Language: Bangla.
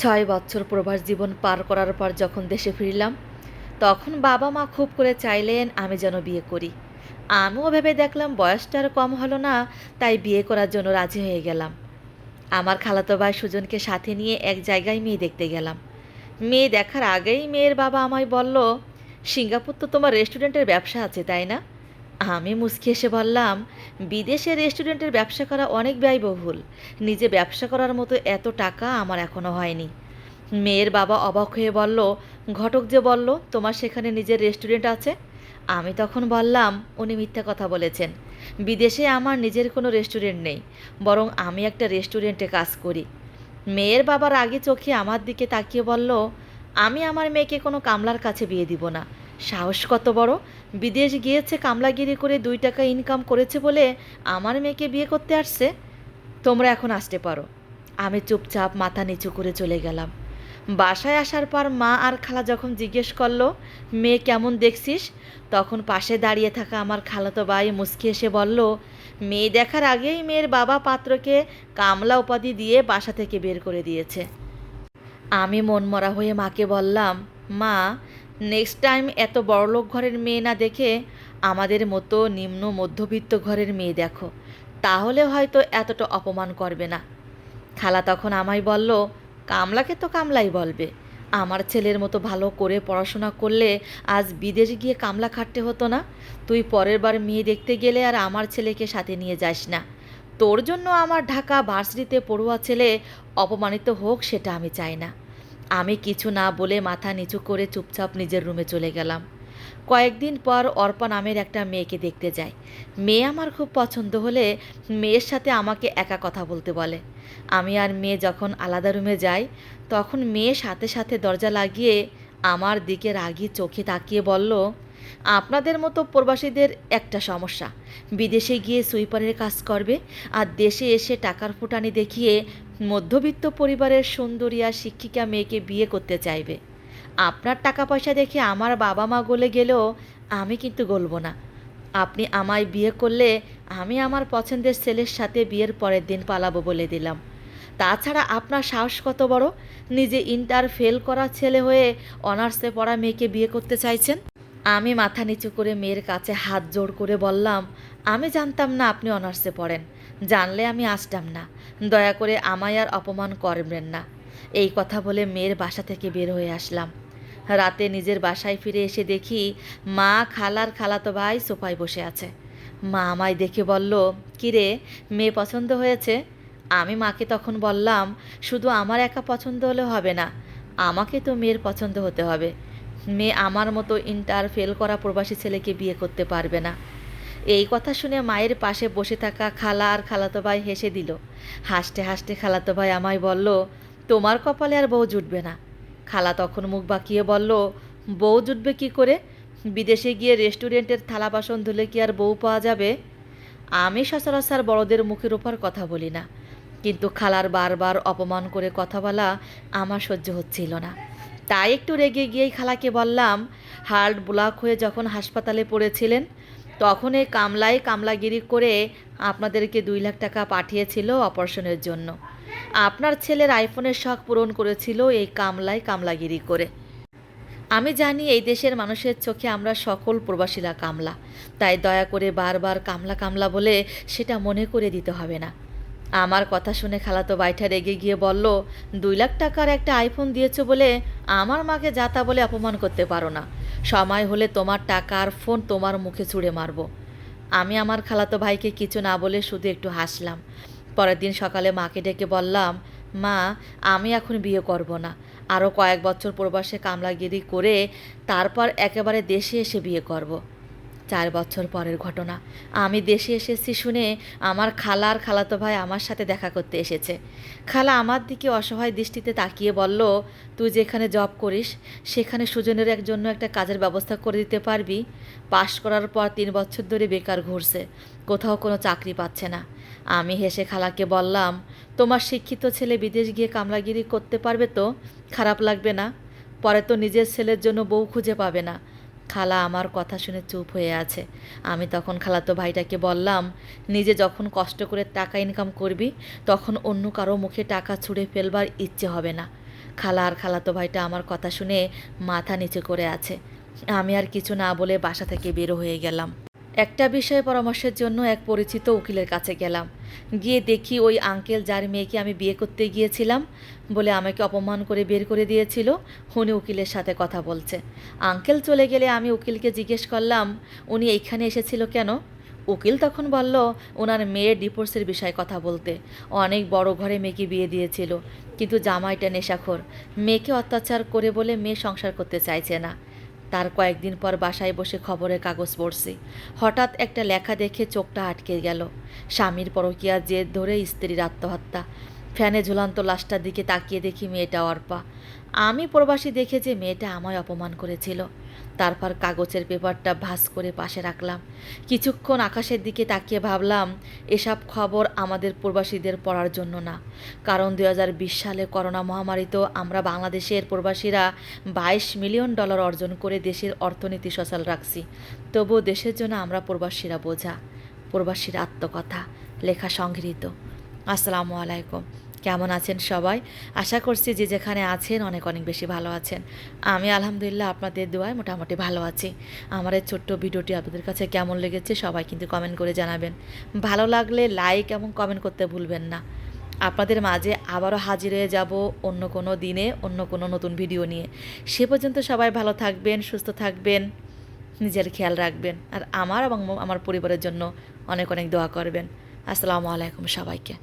ছয় বছর প্রবাস জীবন পার করার পর যখন দেশে ফিরলাম, তখন বাবা মা খুব করে চাইলেন আমি যেন বিয়ে করি। আমিও ভেবে দেখলাম বয়সটা আর কম হলো না, তাই বিয়ে করার জন্য রাজি হয়ে গেলাম। আমার খালাতো ভাই সুজনকে সাথে নিয়ে এক জায়গায় মেয়ে দেখতে গেলাম। মেয়ে দেখার আগেই মেয়ের বাবা আমায় বলল, সিঙ্গাপুর তো তোমার রেস্টুরেন্টের ব্যবসা আছে, তাই না? আমি মুচকি এসে বললাম, বিদেশে রেস্টুরেন্টের ব্যবসা করা অনেক ব্যয়বহুল। নিজে ব্যবসা করার মতো এত টাকা আমার এখনও হয়নি। মেয়ের বাবা অবাক হয়ে বলল, ঘটক যে বলল, তোমার সেখানে নিজের রেস্টুরেন্ট আছে? আমি তখন বললাম, উনি মিথ্যা কথা বলেছেন। বিদেশে আমার নিজের কোনো রেস্টুরেন্ট নেই, বরং আমি একটা রেস্টুরেন্টে কাজ করি। মেয়ের বাবার আগে চোখে আমার দিকে তাকিয়ে বলল, আমি আমার মেয়েকে কোনো কামলার কাছে বিয়ে দিব না। সাহস কত বড়? বিদেশ গিয়েছে, কামলাগিরি করে দুই টাকা ইনকাম করেছে বলে আমার মেয়েকে বিয়ে করতে আসছে? তোমরা এখন আসতে পারো। আমি চুপচাপ মাথা নিচু করে চলে গেলাম। বাসায় আসার পর মা আর খালা যখন জিজ্ঞেস করল, মেয়ে কেমন দেখছিস? তখন পাশে দাঁড়িয়ে থাকা আমার খালাতো ভাই মুসকি এসে বলল, মেয়ে দেখার আগেই মেয়ের বাবা পাত্রকে কামলা উপাধি দিয়ে বাসা থেকে বের করে দিয়েছে। আমি মনমরা হয়ে মাকে বললাম, মা নেক্সট টাইম এত বড়লোক ঘরের মেয়ে না দেখে আমাদের মতো নিম্ন মধ্যবিত্ত ঘরের মেয়ে দেখো। তাহলে হয়তো এতটা অপমান করবে না। খালা তখন আমায় বলল, কামলাকে তো কামলাই বলবে। আমার ছেলের মতো ভালো করে পড়াশোনা করলে আজ বিদেশ গিয়ে কামলা খাটতে হতো না। তুই পরের বার মেয়ে দেখতে গেলে আর আমার ছেলেকে সাথে নিয়ে যাস না। তোর জন্য আমার ঢাকা ভার্সিটিতে পড়ুয়া ছেলে অপমানিত হোক সেটা আমি চাই না। আমি কিছু না বলে মাথা নিচু করে চুপচাপ নিজের রুমে চলে গেলাম। কয়েকদিন পর অর্পা নামের একটা মেয়েকে দেখতে যাই মেয়ে আমার খুব পছন্দ হলে মেয়ের সাথে আমাকে একা কথা বলতে বলে। আমি আর মেয়ে যখন আলাদা রুমে যাই, তখন মেয়ে সাথে সাথে দরজা লাগিয়ে আমার দিকে রাগি চোখে তাকিয়ে বলল, আপনাদের মতো প্রবাসীদের একটা সমস্যা। বিদেশে গিয়ে সুইপারের কাজ করবে আর দেশে এসে টাকার ফুটানি দেখিয়ে মধ্যবিত্ত পরিবারের সুন্দরী আর শিক্ষিকা মেয়েকে বিয়ে করতে চাইবে। আপনার টাকা পয়সা দেখে আমার বাবা মা গলে গেলেও আমি কিন্তু গলবো না। আপনি আমায় বিয়ে করলে আমি আমার পছন্দের ছেলের সাথে বিয়ের পরের দিন পালাবো বলে দিলাম। তাছাড়া আপনার সাহস কত বড়? নিজে ইন্টার ফেল করা ছেলে হয়ে অনার্সে পড়া মেয়েকে বিয়ে করতে চাইছেন? আমি মাথা নিচু করে মেয়ের কাছে হাত জোড় করে বললাম, আমি জানতাম না আপনি অনার্সে পড়েন। জানলে আমি আসতাম না। দয়া করে আমায় আর অপমান করবেন না। এই কথা বলে মেয়ের বাসা থেকে বের হয়ে আসলাম। রাতে নিজের বাসায় ফিরে এসে দেখি মা খালার খালাতো ভাই সোফায় বসে আছে। মা আমায় দেখে বলল, কিরে, মেয়ে পছন্দ হয়েছে? আমি মাকে তখন বললাম, শুধু আমার একা পছন্দ হলে হবে না, আমাকে তো মেয়ের পছন্দ হতে হবে। মেয়ে আমার মতো ইন্টার ফেল করা প্রবাসী ছেলেকে বিয়ে করতে পারবে না। এই কথা শুনে মায়ের পাশে বসে থাকা খালা আর খালাতো ভাই হেসে দিল। হাসতে হাসতে খালাতো ভাই আমায় বলল, তোমার কপালে আর বউ জুটবে না। খালা তখন মুখ বাঁকিয়ে বলল, বউ জুটবে কি করে? বিদেশে গিয়ে রেস্টুরেন্টের থালা বাসন ধুলে কি আর বউ পাওয়া যাবে? আমি সচরাচর বড়দের মুখের ওপর কথা বলি না, কিন্তু খালার বারবার অপমান করে কথা বলা আমার সহ্য হচ্ছিল না। তাই একটু রেগে গিয়েই খালাকে বললাম, হার্ট ব্লক হয়ে যখন হাসপাতালে পড়েছিলেন তখন এই কামলায় কামলাগিরি করে আপনাদেরকে দুই লাখ টাকা পাঠিয়েছিল অপারেশনের জন্য। আপনার ছেলের আইফোনের শখ পূরণ করেছিল এই কামলায় কামলাগিরি করে। আমি জানি এই দেশের মানুষের চোখে আমরা সকল প্রবাসীরা কামলা। তাই দয়া করে বারবার কামলা কামলা বলে সেটা মনে করে দিতে হবে না। আমার কথা শুনে খালাতো বাইটা রেগে গিয়ে বলল, দুই লাখ টাকার একটা আইফোন দিয়েছ বলে আমার মাকে যাতা বলে অপমান করতে পারো না। সময় হলে তোমার টাকা আর ফোন তোমার মুখে ছুঁড়ে মারব। আমি আমার খালাতো ভাইকে কিছু না বলে শুধু একটু হাসলাম। পরের দিন সকালে মাকে ডেকে বললাম, মা, আমি এখন বিয়ে করব না। আরও কয়েক বছর প্রবাসে কামলাগিরি করে তারপর একেবারে দেশে এসে বিয়ে করব। চার বছর পরের ঘটনা। আমি দেশে এসেছি শুনে আমার খালা আর খালাতো ভাই আমার সাথে দেখা করতে এসেছে। খালা আমার দিকে অসহায় দৃষ্টিতে তাকিয়ে বলল, তুই যেখানে জব করিস, সেখানে সুজনের এক জন্য একটা কাজের ব্যবস্থা করে দিতে পারবি। পাশ করার পর তিন বছর ধরে বেকার ঘুরছে, কোথাও কোনো চাকরি পাচ্ছে না। আমি হেসে খালাকে বললাম, তোমার শিক্ষিত ছেলে বিদেশ গিয়ে কামলাগিরি করতে পারবে তো? খারাপ লাগবে না। পরে তো নিজের ছেলের জন্য বউ খুঁজে পাবে না। খালা আমার কথা শুনে চুপ হয়ে আছে। আমি তখন খালাতো ভাইটাকে বললাম, নিজে যখন কষ্ট করে টাকা ইনকাম করবি, তখন অন্য কারও মুখে টাকা ছুঁড়ে ফেলবার ইচ্ছে হবে না। খালা আর খালাতো ভাইটা আমার কথা শুনে মাথা নিচে করে আছে। আমি আর কিছু না বলে বাসা থেকে বেরো হয়ে গেলাম। একটা বিষয়ে পরামর্শের জন্য এক পরিচিত উকিলের কাছে গেলাম। গিয়ে দেখি ওই আঙ্কেল যার মেয়েকে আমি বিয়ে করতে গিয়েছিলাম বলে আমাকে অপমান করে বের করে দিয়েছিল, উনি উকিলের সাথে কথা বলছে। আঙ্কেল চলে গেলে আমি উকিলকে জিজ্ঞেস করলাম, উনি এইখানে এসেছিল কেন? উকিল তখন বলল, ওনার মেয়ের ডিভোর্সের বিষয়ে কথা বলতে। অনেক বড় ঘরে মেয়েকে বিয়ে দিয়েছিল, কিন্তু জামাইটা নেশাখোর। মেয়েকে অত্যাচার করে বলে মেয়ে সংসার করতে চাইছে না। তার কয়েকদিন পর বাসায় বসে খবরের কাগজ পড়ছি। হঠাৎ একটা লেখা দেখে চোখটা আটকে গেল। স্বামীর পরকিয়া জেদ ধরে স্ত্রীর আত্মহত্যা। ফ্যানে ঝুলান্ত লাশটার দিকে তাকিয়ে দেখি মেয়েটা অর্পা। আমি প্রবাসী দেখে যে মেয়েটা আমায় অপমান করেছিল। তারপর কাগজের পেপারটা ভাস করে পাশে রাখলাম। কিছুক্ষণ আকাশের দিকে তাকিয়ে ভাবলাম, এসব খবর আমাদের প্রবাসীদের পড়ার জন্য না। কারণ দু হাজার বিশ সালে করোনা মহামারীতেও আমরা বাংলাদেশের প্রবাসীরা বাইশ মিলিয়ন ডলার অর্জন করে দেশের অর্থনীতি সচল রাখছি। তবুও দেশের জন্য আমরা প্রবাসীরা বোঝা, প্রবাসীর আত্মকথা, লেখা সংগৃহীত। আসসালামু আলাইকুম। কেমন আছেন সবাই? আশা করছি যে যেখানে আছেন অনেক অনেক বেশি ভালো আছেন। আমি আলহামদুলিল্লাহ আপনাদের দোয়ায় মোটামুটি ভালো আছি। আমার এই ছোট্ট ভিডিওটি আপনাদের কাছে কেমন লেগেছে সবাই কিন্তু কমেন্ট করে জানাবেন। ভালো লাগলে লাইক এবং কমেন্ট করতে ভুলবেন না। আপনাদের মাঝে আবারও হাজির হয়ে যাব অন্য কোনো দিনে, অন্য কোনো নতুন ভিডিও নিয়ে। সে পর্যন্ত সবাই ভালো থাকবেন, সুস্থ থাকবেন, নিজের খেয়াল রাখবেন। আর আমার এবং আমার পরিবারের জন্য অনেক অনেক দোয়া করবেন। আসসালামু আলাইকুম সবাইকে।